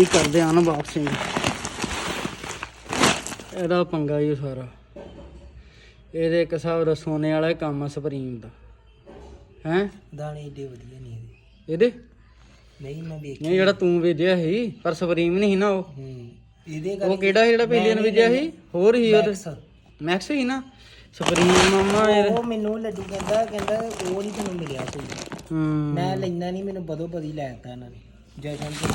ਇਹ ਕਰਦੇ ਆ ਅਨਬਾਕਸਿੰਗ ਇਹਦਾ ਪੰਗਾ ਹੀ ਸਾਰਾ। ਇਹਦੇ ਇੱਕ ਹਿਸਾਬ ਦਾ ਸੋਨੇ ਵਾਲਾ ਹੀ ਕੰਮ ਆ ਸਪਰੀਮ ਦਾ। ਹੈ? ਦਾਣੇ ਏਡੇ ਵਧੀਆ ਨਹੀਂ ਇਹਦੇ। ਇਹਦੇ? ਨਹੀਂ ਮੈਂ ਵੇਖ ਨਹੀਂ ਜਿਹੜਾ ਤੂੰ ਵੇਚਿਆ ਸੀ ਪਰ ਸਪਰੀਮ ਨਹੀਂ ਸੀ ਨਾ ਉਹ। ਹੂੰ ਇਹਦੇ ਉਹ ਕਿਹੜਾ ਸੀ ਜਿਹੜਾ ਪਹਿਲੇ ਨੇ ਵੇਚਿਆ ਸੀ? ਹੋਰ ਹੀ ਉਹਦੇ। ਮੈਕਸ ਸੀ ਨਾ। ਸਪਰੀਮ ਮਾਮਾ ਇਹ। ਉਹ ਮੈਨੂੰ ਲੱਡੂ ਕਹਿੰਦਾ ਕਹਿੰਦਾ ਉਹ ਨਹੀਂ ਤੈਨੂੰ ਮਿਲਿਆ ਕੋਈ। ਹੂੰ। ਮੈਂ ਲੈਣਾ ਨਹੀਂ ਮੈਨੂੰ ਬਦੋ ਬਦੀ ਲੈ ਦਿੱਤਾ ਇਹਨਾਂ ਨੇ। ਜਸ਼ਨ ਤੋਂ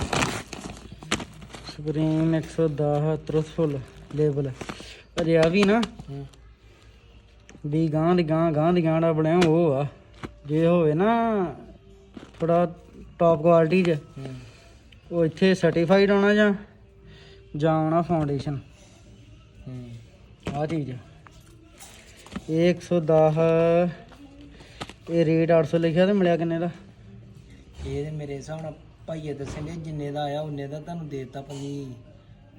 ਸਪਰੀਮ 110 ਟਰੂਥਫੁਲ ਲੇਬਲ ਅਜੇ ਆ ਵੀ ਨਾ। ਵੀ ਗਾਂ ਦੀ ਗਾਂ ਗਾਂ ਦੀ ਗਾਂ ਦਾ ਬਣਿਆ ਉਹ ਆ। ਜੇ ਹੋਵੇ ਨਾ ਥੋੜਾ ਟਾਪ ਕੁਆਲਿਟੀ ਚ ਉਹ ਇੱਥੇ ਸਰਟੀਫਾਈਡ ਆਉਣਾ ਜਾਂ ਜਾਂ ਆਉਣਾ ਫਾਊਂਡੇਸ਼ਨ ਆ ਚੀਜ਼ ਇਹ 110 ਇਹ ਰੇਟ 800 ਲਿਖਿਆ ਤੇ ਮਿਲਿਆ ਕਿੰਨੇ ਦਾ? ਇਹ ਮੇਰੇ ਹਿਸਾਬ ਨਾਲ ਭਾਈਏ ਦੱਸਣ ਦੇ ਜਿੰਨੇ ਦਾ ਆਇਆ ਉਹਨੇ ਦਾ ਤੁਹਾਨੂੰ ਦੇ ਦਿੱਤਾ ਪੰਜੀ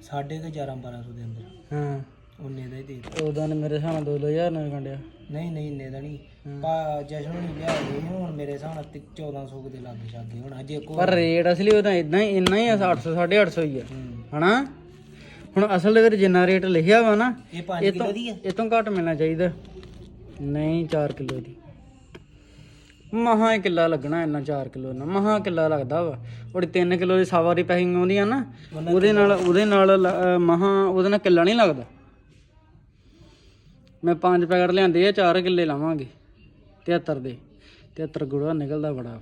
ਸਾਢੇ ਕੁ 11 1200 ਦੇ ਅੰਦਰ। ਹਾਂ। ਉਹਨੇ ਦਾ ਹੀ ਦੇ ਦਿੱਤਾ। ਉਦੋਂ ਮੇਰੇ ਹਿਸਾਬ ਨਾਲ 2000 ਨਾਲ ਕੰਡਿਆ ਨਹੀਂ ਨਹੀਂ ਇੰਨੇ ਦਾ ਨਹੀਂ। ਪਾ ਜਸ਼ਨ ਨਹੀਂ ਲਿਆ ਦੇ ਹੁਣ ਮੇਰੇ ਹਿਸਾਬ ਨਾਲ ਤੇ 1400 ਕੁ ਦੇ ਲੱਗ ਜਾਂਦੇ ਹੁਣ ਅਜੇ ਕੋ ਪਰ ਰੇਟ ਅਸਲੀ ਉਹਦਾ ਇਦਾਂ ਹੀ ਇੰਨਾ ਹੀ ਆ 800 850 ਹੀ ਆ। ਹਨਾ? ਹੁਣ ਅਸਲ ਦੇ ਵਿੱਚ ਜਿੰਨਾ ਰੇਟ ਲਿਖਿਆ ਵਾ ਨਾ ਇਹ 5 ਇਹ ਕਿਲੋ ਤੋਂ ਦੀ ਇਹ ਤੋਂ ਘੱਟ ਮਿਲਣਾ ਚਾਹੀਦਾ। ਨਹੀਂ 4 ਕਿਲੋ ਦੀ। ਮਹਾ ਕਿੱਲਾ ਲੱਗਣਾ ਇੰਨਾ 4 ਕਿਲੋ ਨਾ ਮਹਾ ਕਿੱਲਾ ਲੱਗਦਾ ਵਾ। ਉਹਦੀ 3 ਕਿਲੋ ਦੀ ਸਾਵਾ ਦੀ ਪੈਕਿੰਗ ਆਉਂਦੀ ਆ ਨਾ ਉਹਦੇ ਨਾਲ ਉਹਦੇ ਨਾਲ ਮਹਾ ਉਹਦੇ ਨਾਲ ਕਿੱਲਾ ਨਹੀਂ ਲੱਗਦਾ। ਮੈਂ ਪੰਜ ਪੈਕਟ ਲਿਆਂਦੇ ਆ 4 ਕਿੱਲੇ ਲਾਵਾਂਗੇ 73 ਦੇ। 73 ਗੁੜਾ ਨਿਕਲਦਾ ਬੜਾ।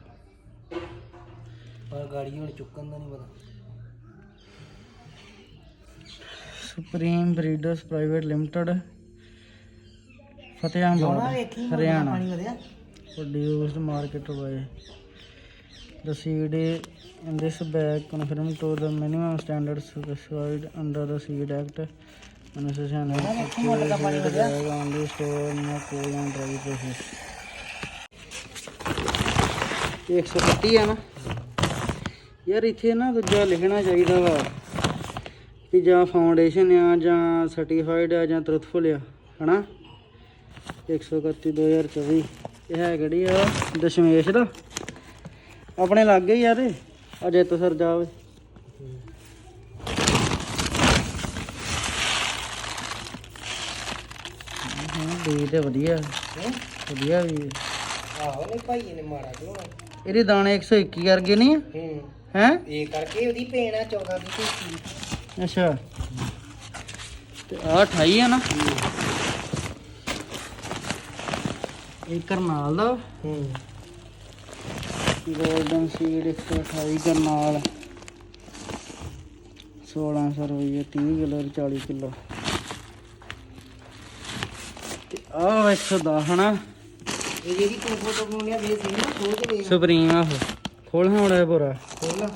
ਪਰ ਗਾੜੀ ਹੁਣ ਚੁੱਕਣ ਦਾ ਨਹੀਂ ਪਤਾ। Supreme breeders private limited Fatehabad ਵੇਖੀ Haryana. Produced market by the seed in this bag conform to the minimum standards specified under the seed act and association of seed bag only store in a cool and dry process ਇਹ 132 ਆ ਨਾ ਯਾਰ ਇੱਥੇ ਨਾ ਦੂਜਾ ਲਿਖਣਾ ਚਾਹੀਦਾ ਵਾ ਕਿ ਜਾਂ ਫਾਊਂਡੇਸ਼ਨ ਆ ਜਾਂ ਸਰਟੀਫਾਈਡ ਆ ਜਾਂ ਟਰੂਥਫੁਲ ਆ ਹਨਾ 131 2024 ਇਹ ਹੈ ਕਿਹੜੀ ਆ? ਦਸ਼ਮੇਸ਼ ਦਾ। ਆਪਣੇ ਲੱਗ ਗਈ ਯਾਰ ਅਜੇ ਤੋਂ ਸਰ ਜਾਵੇ। ਵੀ ਤੇ ਵਧੀਆ? ਵਧੀਆ ਵੀ ਆਹੋ ਨਹੀਂ ਭਾਈਏ ਨੇ ਮਾਰਾ ਕਿਉਂ ਇਹਦੇ ਦਾਣੇ 121 ਕਰਕੇ ਨਹੀਂ ਹੂੰ। ਹੈ? ਇਹ ਕਰਕੇ ਉਹਦੀ ਆ 14 ਦੀ ਅੱਛਾ। ਤੇ ਆ 28 ਆ ਨਾ। ਇਹ ਕਰਨਾਲ ਦਾ। ਹੂੰ। Golden seed 128 Karnal. 1600 ਰੁਪਏ 30 ਕਿਲੋ 40 ਕਿਲੋ। ਤੇ ਆ 110 ਹਨਾ? ਇਹ ਜਿਹੜੀ ਤੂੰ ਫੋਟੋ ਪਾਉਣੀ ਆ ਨਾ ਖੋਜ ਵੇਖ ਸੁਪਰੀਮ ਆ ਖੋਲ ਹਾਂ ਬੜਾ ਬੁਰਾ। ਖੋਲ।